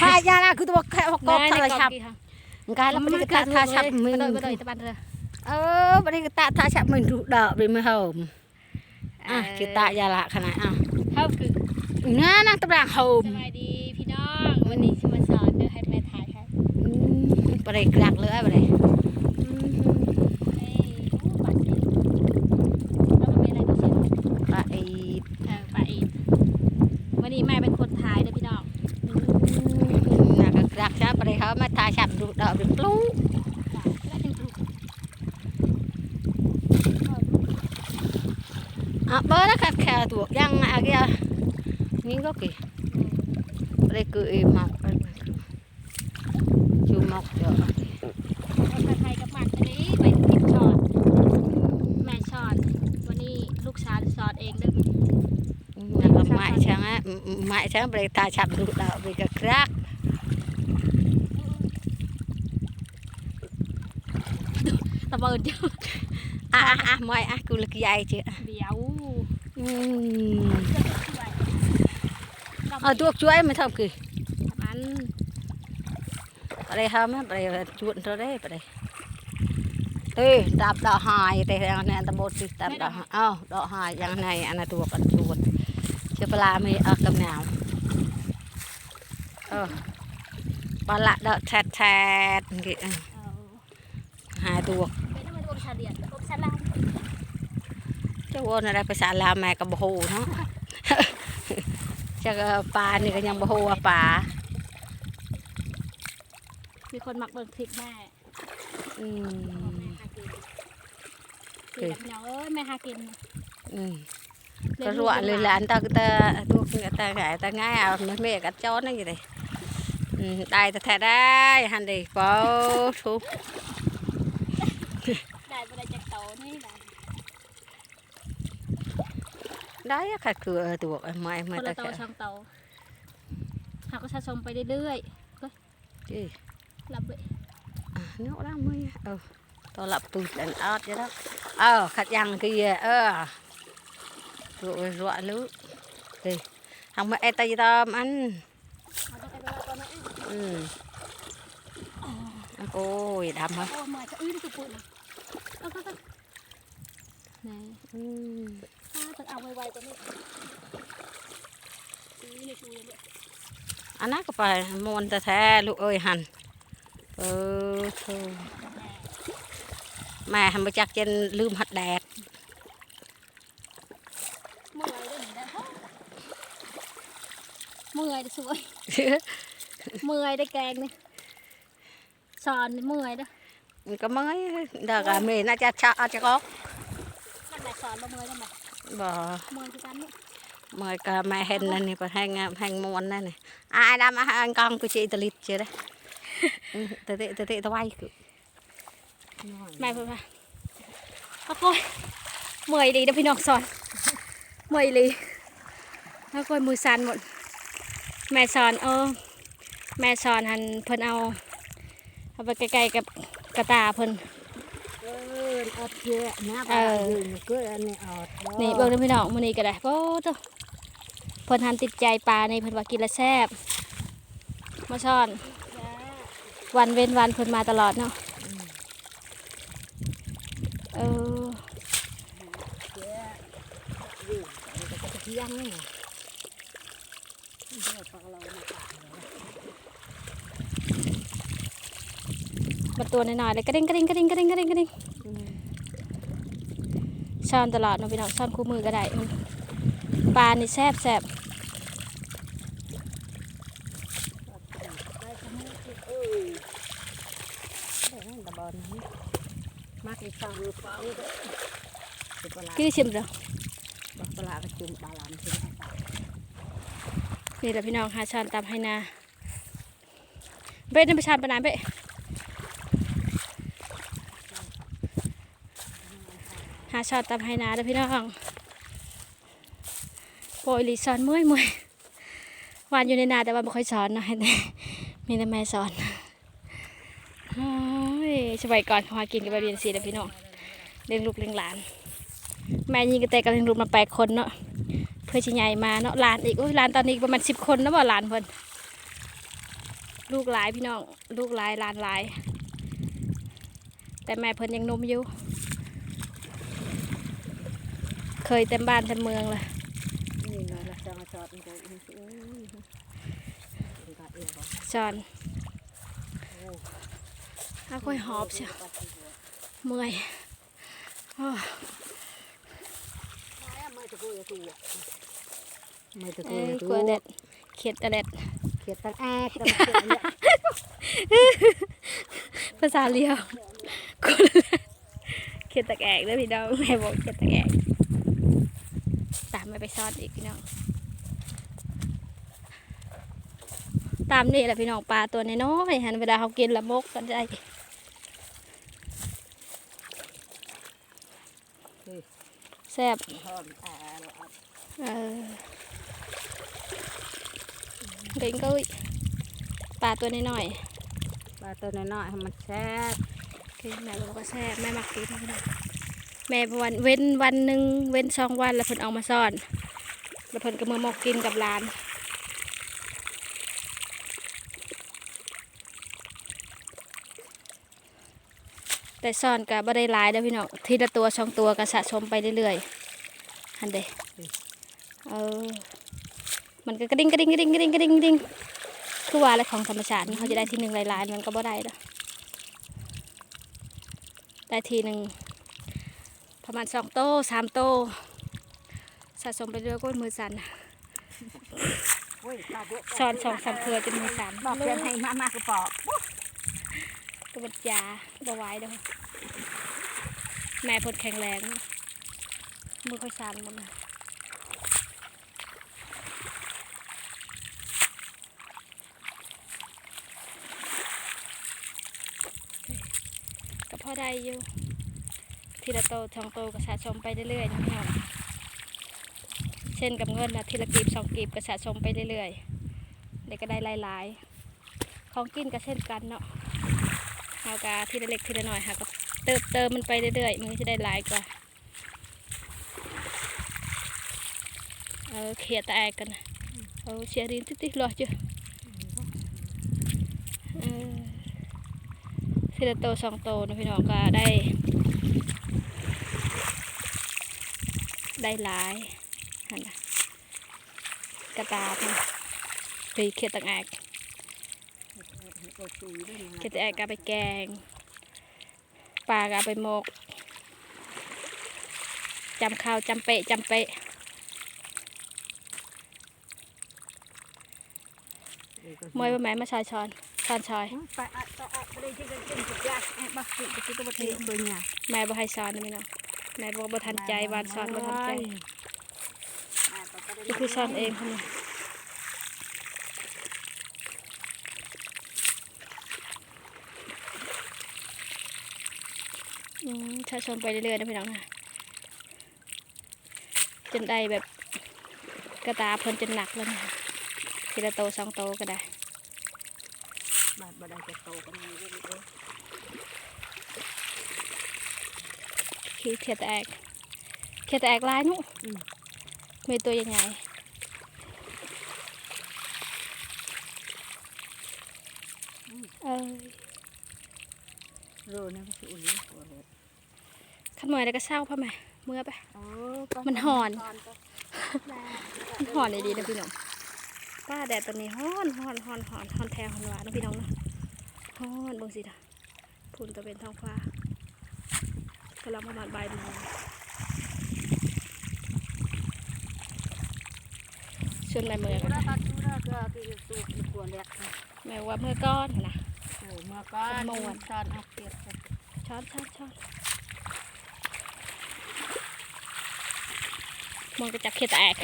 พายานะคือตัวแค่กบทรชับค่ะกายแล้วมันก็ตาทาชับมึมึงงบ่ได้บ่ได้ตะบันเด้อเออมันก็ตาทาชับมึงดูดอกไปมือเหิมอะคือตายาละขนาดอะเฮาคือน่านั่งตะบางเหิมสบายดีพี่น้องวันนี้สิมาสอนเด้อให้แม่ถ่ายให้ไปเลยกลักเลยไปเลย เอ้ยโอ้บัดนี้แล้วมันมีอะไรก็เสีย ไป เออไปอีกวันนี้แม่เป็นคนถ่ายเด้อพี่น้อง น่าก็กลักชับไปเลยเขามาทาชับ ดูดอกเป็นปลูกจ้ะแล้วจังปลูกอะเบอร์นะครับแค่ตัวยังอะไรอะนี่ก็กี่อืมไปเลยคือเอ็มมอกจูมอกเยอะเอาผัดไทยกับหมักอันนี้ไปกินช็อตแม่ช็อตวันนี้ลูกชายสอนเองเด้อแล้วก็ไม้ช่างอะไม้ช่างไปเลยทาชับดูดอกไปก็กลักตะเบิดเดียวอะอะอะไม้อะกูเลยกี่ใหญ่เจ้าเดี๋ยวอืมเอาตัวช่วยมาทำกี่มันไปเลยทำไปเลยชวนเราได้ไปเลยเอ้ยดับดอกหายแต่ยังเนี่ยตะบดสิดับดอกหายอ้าวดอกหายยังไงอันนั้นตัวกันชวนเชื้อปลาไม่เอากำหนาวเออปลาดอ กแทดแทดกี่เอาหายตัวเป็นทำไมตัวชาเดียดตัวชาลามเจ้าวนอะไรภาษาลาวแม่ก็บ่ฮู้เนาะจะก็ปลานี่ก็ยังบ่ฮู้ว่าปลามีคนมักเบิ่งคลิปแม่อืมแม่หากินคือแบบเนาะเอ้ยแม่หากินอืมลี้ก็งรัวเลยหลานตาตาตัวตาไงตาง่ายเอาไม่เมกัดจ้อนนี่อยู่เลยอืมได้แต่แท้ได้หันดีเป้าทุก ได้บ่ได้จากโตนี่ได้ ได้อะค่ะคือตัวไม้คไม่นตะละโตแค่ช่องโตหากก็สะสมไปเรื่อยจีๆรับไว้อะเนาะร่างมือเออตัวหลับปืนอันออดจะแล้วเออขัดยังคือเออรัวรัวรู้ดีทำมาไอ้ตาตอมอันเอาต้องไปเวลาก่อนนะอืมโอ้ยดำฮะโอ้มาจะอื้อตุ๊ปุ่นเอาก็ก็ไหนอืมถ้าจะ เอาไวๆกว่านี้นี่ในชูเลยเนี่ยอันนั้นก็ไปมวนแต่แท้ลูกเอ้ยหันเออโธ่แม่ทำมาจักเจนลืมหัดแดดเมื่อยได้หนิได้เมื่อยได้สวยเมื่อยได้แกงนี่สอนนี่เมื่อยเด้อมันก็ไม่ดอกอะเมน่าจะชะอาจจะก็นั่นแหละสอนบ่เมื่อยนั่นแหละ บ่เมื่อยคือกันนี่เมื่อก็แม่เห็นนั่นนี่ก็แห้งแห้งมวนนั่นนี่อายดำอะอันกองกูชีตะลิดเจอได้ตะเตะตะเตะตะไวคือแม่เพิ่นว่าโอ้ยเมื่อยดีเด้อพี่น้องสอนเมื่อยเลยแล้วก็มือสั่นหมด แม่สอนเออแม่สอนหันเพิ่นเอาเอาไปใกล้ๆกับกระตาเพิ่น เอออดเชื่อนะเออก็อันนี้อดนี่เบิ่งเด้อพี่น้องมื้อนี้ก็ได้โอ้เจ้าเพิ่นหันติดใจปลาในเพิ่นว่ากินแล้วแซ่บมาสอน วันเว้นวันเพิ่นมาตลอดเนาะเออเที่ยงนี่มาตัวน้อยๆเลยกระดิ่งกระดิ่งกระดิ่งกระดิ่งกระดิ่งกระดิ่ง ช้อนตลอดเนาะพี่น้องช้อนคู่มือก็ได้ปลานี่แซ่บแซ่บกอีกสองลูกฟองก็ปลากินได้ชิมเด้อปลากระจุมปลาลามถึงนี่แหละพี่น้องหาช้อนตามให้นาเบ็ดนี่ไปชานปไหนเบ็ด หาช้อนตามให้นาเด้อพี่น้องโปรยลีสอนมื่อยมื่อยวานอยู่ในนาแต่ว่าไม่ค่อยสอนเนาะมีแต่แม่สอนโอ้ยสบายก่อนหากินกับแบเรียนสีเด้อพี่น้องเลี้ยงลูกเลี้ยงหลาน แม่ยิงกระเตกับเลี้ยงลูกมาแปดคนเนาะเพื่อชิใหญ่มาเนาะหลานอีกโอ้ยหลานตอนนี้ประมาณสิบคนนะบ่หลานเพิ่นลูกหลายพี่น้องลูกหลายหลานหลาย แต่แม่เพิ่นยังนมอยู่ เคยเต็มบ้านเต็มเมืองเลยนี่นะเราจะมาจอดมันก็อุ้ยอุ้ยดูตาเอียบ่จอนถ้าค่อยหอบเชียวเมื่อยอ้อไม่ตะกูตะกูไม่ตะกูเอ้ยตะกลัวกูเด็ดเขียดตะเด็ดเขียดตังแอกตังเขียดเนี่ยภาษาเลียวกลัวเด็ดเขียดตะแกกเด้อพี่น้องแม่บอกเขียดตะแกกตามไม่ไปซ่อนอีกพี่น้อง ตามนี่แหละพี่น้องปลาตัวน้อยๆหันเวลาเขากินละมกกันได้แซ่บหอมอ่าเราเอาเออเด็กก็อุ้ยปลาตัวน้อยปลาตัวน้อยๆให้มันแซ่บๆคือแม่บอกว่าแซ่บแม่มักกินพี่น้อง แม่วันเว้นวันหนึ่งเว้นสองวันแล้วเพิ่นเอามาซ่อน แล้วเพิ่นก็มือมอกกินกับหลานแต่ซ่อนก็บ่ได้หลายเด้อพี่น้องทีละตัวสองตัวก็สะสมไปเรื่อยๆหันเด้เออมันก็กระดิ่งกระดิ่งกระดิ่งกระดิ่งกระดิ่งกระดิ่งคือว่าอะไรของธรรมชาติเขาจะได้ทีหนึ่งหลายๆมันก็บ่ได้เด้อได้ทีหนึ่ง ประมาณสองโตสามโตสะสมไปเรื่อยก็มือสั่นโอ้ยปลาเยอะซ่อนสองสามเทือจนมือสั่นบอกเพื่อนให้มามากระปอกกระบัดยาบไหวายเด้อแม่เพดแข็งแรง มือค่อยสั่นมันน่ะก็พอได้อยู่ ทีละโตสองโตก็สะสมไปเรื่อยๆนะพี่น้องเช่นกับเงินนะทีละกีบสองกีบก็สะสมไปเรื่อยๆเด็กก็ได้หลายๆ ของกินก็เช่นกันเนาะเอากาทีละเล็กทีละหน่อยค่ะก็เติมเติมมันไปเรื่อยๆมันจะได้หลายกว่าเออเขียดตาแอกกันนะเอาเชียรินติ๊กๆรอจ้ะเออทีละโตสองโตนะพี่น้องก็ได้ ได้หลายหันนะกระตาเพิ่นไปเขียดตังแอกตัวตุยด้วยเขียดตังแอกก็เอาไปแกงปลาก็เอาไปหมกจำข้าวจำเปะจำเปะมวยบะแม่มาชอยชอนชอนชอยไปอะไปอะไปเลยที่จะกินสุดยอดแอบบักสิไปที่ตัวบักเทียตัวเนี่ยแม่บ่ให้สอนนะพี่น้อง แม่บอกบ่ทันใจวานสอนบ่ทันใจนี่คือสอนเองคนนี้อืมถ้าชมไปเรื่อยๆนะพี่น้องนะจนได้แบบกระตาเพิ่นจนหนักแล้วนะทีละโตสองโตก็ได้บาดบาดจะโตกันมีด้วย เอ้ยขี้เขียดแตกเขียดแตกลายนุมีตัวยังไงเออโรนะพี่อุ่นโอ้โหขันหมอยแล้วก็เศร้าพ่อแม่เมื่อไปโอ้มันหอน มันหอนดีๆนะพี่น้องป้าแดดตอนนี้ฮ้อนฮ้อนฮ้อนฮ้อนฮ้อนแทงฮ้อนหวานนะพี่น้องเนาะฮ้อนเบางสินะพุ่นตะเป็นท้องฟ้า กำลังประมาณบ่ายโมงชวนแม่เมื่อดูกันแลนะตัดดูแลก็ที่สูบกวนเล็กแม่ว่าเมื่อก้อนนะโอ้เมื่อก้อนมวนช้อนเอาเปียกช้อนช้อนช้อนมองกระจับเขียดแตก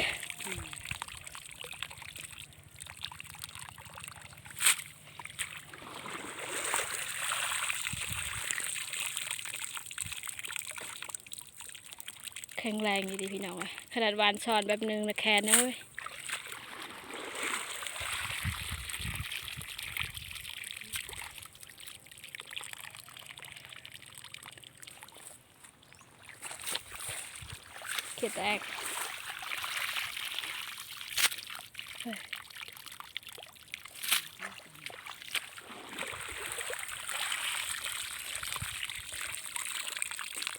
ข็งแรงอยู่ดีพี่น้องอะขนาดวานช้อนแบบนึงนะแคนนะเว้ยเขียดแตก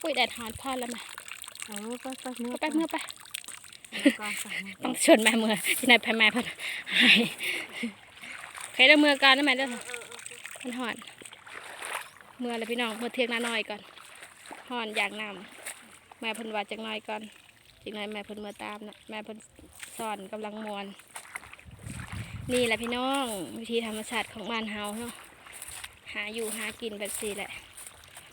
ปุ้ยแดดหานพอดแล้วม เออไปไปเมื่อไปเมื่อไปก่อนสั่งต้องชวนแม่เมื่อที่ไหนพาแม่เพิ่นให้ใครได้เมื่อก่อนนะแม่เด้อมันหอน เมื่อแล้วพี่น้องเมื่อเที่ยงหน้าน้อยก่อนหอนอย่างนำแม่เพิ่นว่าจังน้อยก่อนจังน้อยแม่เพิ่นเมื่อตามนะแม่เพิ่นสอนกำลังมวนนี่แหละพี่น้องวิธีธรรมชาติของบ้านเฮาเนาะหาอยู่หากินแบบสี่แหละ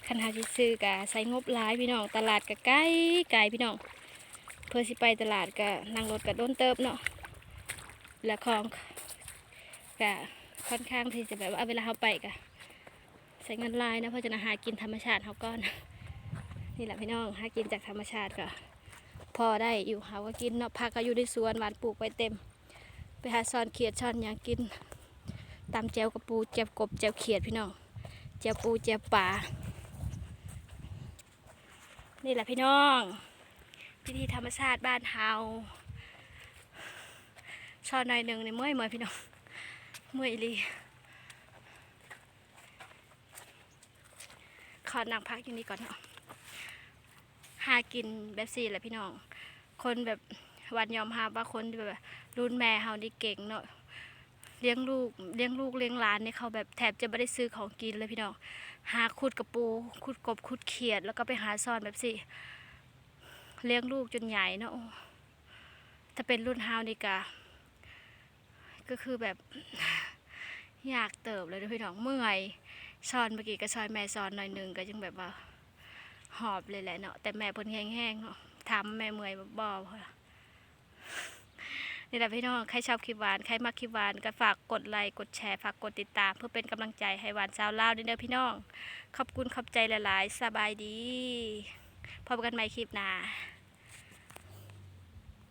คันหาที่ซื้อกะใส่งบหลายพี่น้อง ตลาดกะไกลไกลพี่น้อง เพื่อสิไปตลาดกะนั่งรถกะโดนเติบเนาะแล้วของกะค่อนข้างที่จะแบบว่าเวลาเราไปกะใส่เงินลายนะเพราะจะหากินธรรมชาติเขาก่อนนี่แหละพี่น้องหากินจากธรรมชาติก็พอได้อยู่หาว่ากินเนาะผักก็อยู่ในสวนหวานปลูกไว้เต็ม ไปหาซอนเขียดซ่อนหยังกินตามแจวกระปูแจวกบแจวเขียดพี่น้องแจวปูแจวป่า นี่แหละพี่น้องพิธีธรรมชาติบ้านเฮาซ่อนหน่อยหนึ่งในเมื่อยเมื่อยพี่น้องเมื่อยลีขอนั่งพักอยู่นี่ก่อนเนาะหากินแบบสี่แหละพี่น้อง คนแบบวันยอมรับว่าคนแบบรุ่นแม่เฮานี่เก่งเนาะเลี้ยงลูกเลี้ยงลูกเลี้ยงหลานเนี่ยเขาแบบแทบจะไม่ได้ซื้อของกินเลยพี่น้อง หาขุดกระปูขุดกบขุดเขียด แล้วก็ไปหาซ่อนแบบสิเลี้ยงลูกจนใหญ่เนาะถ้าเป็นรุ่นฮาวนี่กะก็คือแบบอยากเติบเลยนะพี่น้องเมื่อยซ่อนเมื่อกี้ก็ซอยแม่ซ่อนหน่อยหนึงก็ยังแบบว่าหอบเลยแหละเนาะแต่แม่เพิ่นแห้งๆเนาะทำแม่เมื่อยบ่บ่พอ นี่แหละพี่น้องใครชอบคลิปหวานใครมักคลิปหวานก็ฝากกดไลค์กดแชร์ฝากกดติดตาม เพื่อเป็นกำลังใจให้หวานชาวลาวด้วยเด้อพี่น้อง ขอบคุณขอบใจหลายๆ สบายดี พบกันใหม่คลิปหน้า